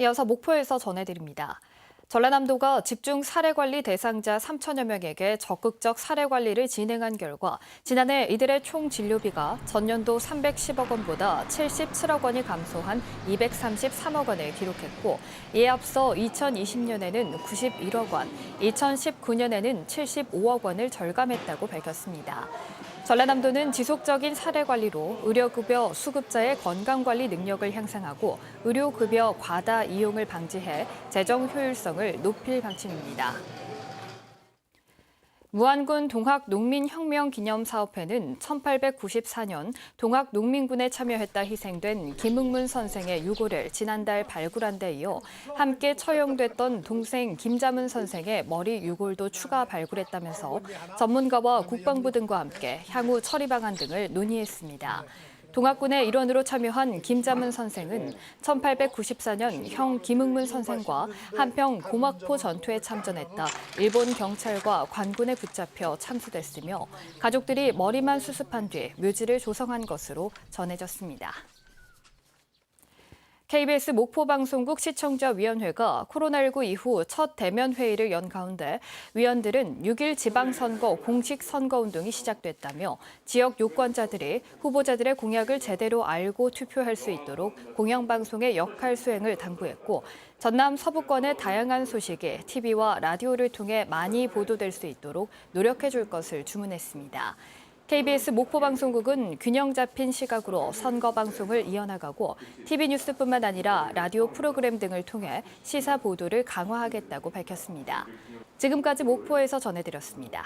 이어서 목포에서 전해드립니다. 전라남도가 집중 사례 관리 대상자 3천여 명에게 적극적 사례 관리를 진행한 결과 지난해 이들의 총 진료비가 전년도 310억 원보다 77억 원이 감소한 233억 원을 기록했고 이에 앞서 2020년에는 91억 원, 2019년에는 75억 원을 절감했다고 밝혔습니다. 전라남도는 지속적인 사례 관리로 의료급여 수급자의 건강관리 능력을 향상하고 의료급여 과다 이용을 방지해 재정 효율성을 높일 방침입니다. 무안군 동학농민혁명기념사업회는 1894년 동학농민군에 참여했다 희생된 김흥문 선생의 유고를 지난달 발굴한 데 이어 함께 처형됐던 동생 김자문 선생의 머리 유골도 추가 발굴했다면서 전문가와 국방부 등과 함께 향후 처리 방안 등을 논의했습니다. 동학군의 일원으로 참여한 김자문 선생은 1894년 형 김흥문 선생과 한평 고막포 전투에 참전했다 일본 경찰과 관군에 붙잡혀 참수됐으며 가족들이 머리만 수습한 뒤 묘지를 조성한 것으로 전해졌습니다. KBS 목포방송국 시청자위원회가 코로나19 이후 첫 대면 회의를 연 가운데 위원들은 6일 지방선거 공식 선거운동이 시작됐다며 지역 유권자들이 후보자들의 공약을 제대로 알고 투표할 수 있도록 공영방송의 역할 수행을 당부했고 전남 서부권의 다양한 소식이 TV와 라디오를 통해 많이 보도될 수 있도록 노력해 줄 것을 주문했습니다. KBS 목포방송국은 균형 잡힌 시각으로 선거 방송을 이어나가고 TV 뉴스뿐만 아니라 라디오 프로그램 등을 통해 시사 보도를 강화하겠다고 밝혔습니다. 지금까지 목포에서 전해드렸습니다.